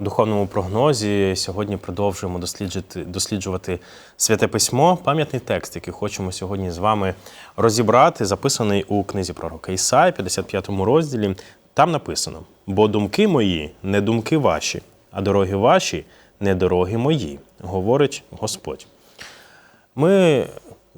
У духовному прогнозі сьогодні продовжуємо досліджувати, досліджувати святе письмо, пам'ятний текст, який хочемо сьогодні з вами розібрати, записаний у книзі пророка Ісаї, 55 розділі. Там написано: бо думки мої не думки ваші, а дороги ваші не дороги мої, говорить Господь. Ми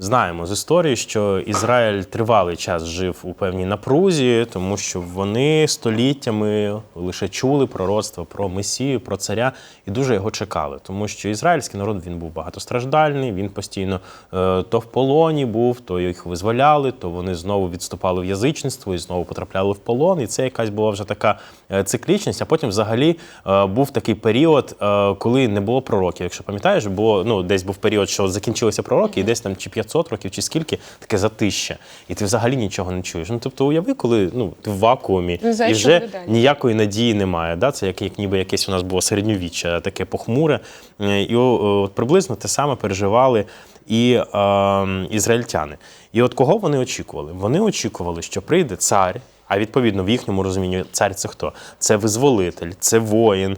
знаємо з історії, що Ізраїль тривалий час жив у певній напрузі, тому що вони століттями лише чули пророцтво про Месію, про царя і дуже його чекали. Тому що ізраїльський народ він був багатостраждальний, він постійно е, то в полоні був, то їх визволяли, то вони знову відступали в язичництво і знову потрапляли в полон. І це якась була вже така е, циклічність. А потім, взагалі, е, був такий період, коли не було пророків. Якщо пам'ятаєш, бо ну десь був період, що закінчилися пророки, і десь там чи 500 років, чи скільки таке затища, і ти взагалі нічого не чуєш. Ну тобто, уяви, коли ну ти в вакуумі ну, і вже буде ніякої надії немає. Да? Це як, як ніби якесь у нас було середньовіччя, таке похмуре. Е, І от приблизно те саме переживали і е, ізраїльтяни. І от кого вони очікували? Вони очікували, що прийде цар. А відповідно, в їхньому розумінні цар це хто? Це визволитель, це воїн,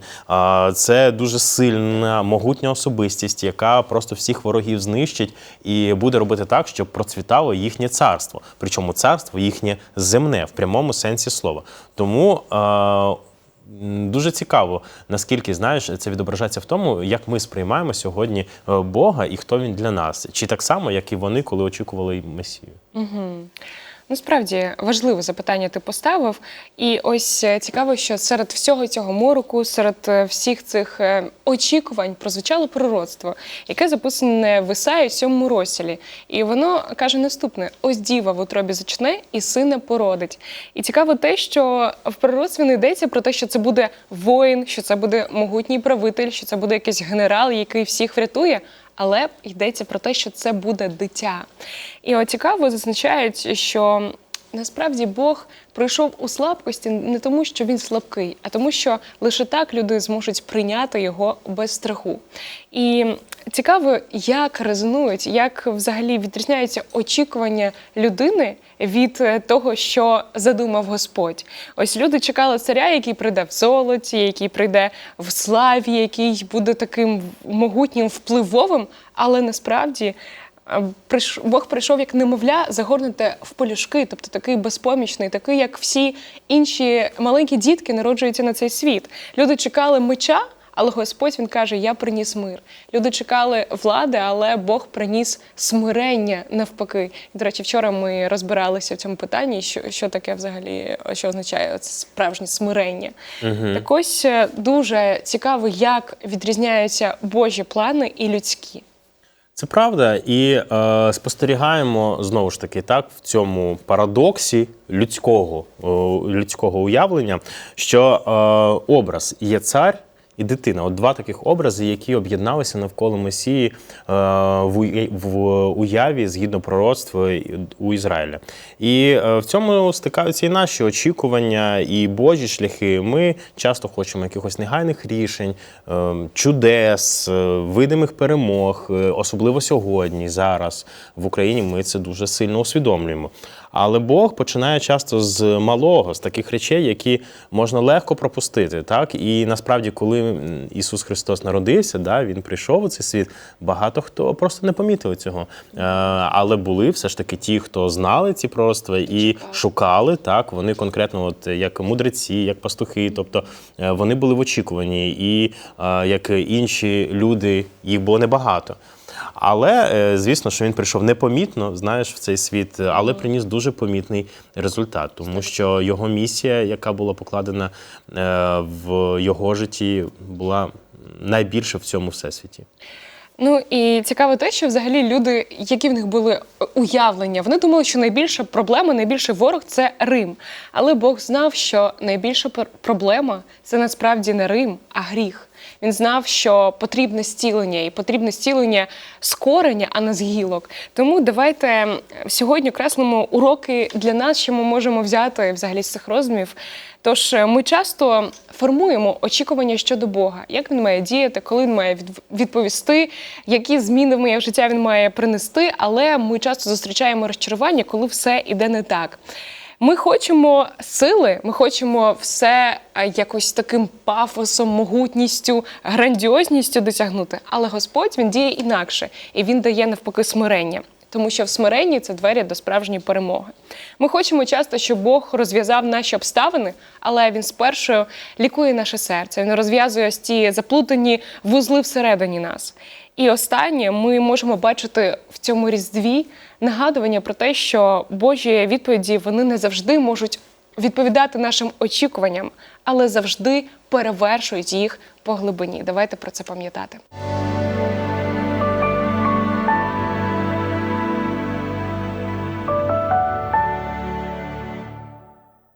це дуже сильна, могутня особистість, яка просто всіх ворогів знищить і буде робити так, щоб процвітало їхнє царство. Причому царство їхнє земне в прямому сенсі слова. Тому. Дуже цікаво, наскільки знаєш, це відображається в тому, як ми сприймаємо сьогодні е, Бога і хто він для нас, чи так само, як і вони, коли очікували Месію. Насправді важливе запитання ти поставив. І ось е, цікаво, що серед всього цього мороку, серед е, всіх цих е, очікувань прозвучало пророцтво, яке записане в Ісаї, сьомому розділі. І воно каже наступне: ось діва в утробі зачне і сина породить. І цікаво те, що в пророцтві не йдеться про те, що це буде воїн, що це буде могутній правитель, що це буде якийсь генерал, який всіх врятує. Але йдеться про те, що це буде дитя. І от цікаво зазначають, що насправді Бог прийшов у слабкості не тому, що він слабкий, а тому, що лише так люди зможуть прийняти його без страху. І цікаво, як резонують, як взагалі відрізняються очікування людини від е, того, що задумав Господь. Ось люди чекали царя, який прийде в золоті, який прийде в славі, який буде таким могутнім впливовим, але насправді. Бог прийшов як немовля загорнуте в полюшки, тобто такий безпомічний, такий, як всі інші маленькі дітки народжуються на цей світ. Люди чекали меча, але Господь він каже: Я приніс мир. Люди чекали влади, але Бог приніс смирення навпаки. І, До речі, вчора ми розбиралися в цьому питанні, що, що таке взагалі, що означає це справжнє смирення. Так ось е, дуже цікаво, як відрізняються Божі плани і людські. Це правда, і е, спостерігаємо знову ж таки так в цьому парадоксі людського, е, людського уявлення, що е, образ є цар. І дитина от два таких образи, які об'єдналися навколо Месії е, в, уяві згідно пророцтва у Ізраїля. І е, в цьому стикаються і наші очікування, і Божі шляхи. Ми часто хочемо якихось негайних рішень, е, чудес, видимих перемог, особливо сьогодні, зараз в Україні. Ми це дуже сильно усвідомлюємо. Але Бог починає часто з малого, з таких речей, які можна легко пропустити. Так і насправді, коли Ісус Христос народився, да, Він прийшов у цей світ. Багато хто просто не помітили цього. Е, але були все ж таки ті, хто знали ці пророцтва і шукали. Так, вони конкретно, от як мудреці, як пастухи, тобто е, вони були в очікуванні, і е, як інші люди, їх було небагато. Але е, звісно, що він прийшов непомітно, знаєш, в цей світ, але приніс дуже помітний результат, тому що його місія, яка була покладена е, в його житті, була найбільша в цьому всесвіті. Ну і цікаво те, що взагалі люди, які в них були е, уявлення, вони думали, що найбільша проблема, найбільший ворог це Рим. Але Бог знав, що найбільша проблема це насправді не Рим, а гріх. Він знав, що потрібне зцілення, і потрібне зцілення з кореня, а не з гілок. Тому давайте сьогодні окреслимо уроки для нас, що ми можемо взяти взагалі з цих розмів. Тож е, ми часто формуємо очікування щодо Бога, як він має діяти, коли він має від- відповісти, які зміни в моє життя він має принести. Але ми часто зустрічаємо розчарування, коли все іде не так. Ми хочемо сили, ми хочемо все е, якось таким пафосом, могутністю, грандіозністю досягнути. Але Господь він діє інакше, і він дає навпаки смирення. Тому що в смиренні це двері до справжньої перемоги. Ми хочемо часто, щоб Бог розв'язав наші обставини, але він спершу лікує наше серце. Він розв'язує ось ті заплутані вузли всередині нас. І останнє ми можемо бачити в цьому різдві нагадування про те, що Божі відповіді вони не завжди можуть відповідати нашим очікуванням, але завжди перевершують їх по глибині. Давайте про це пам'ятати.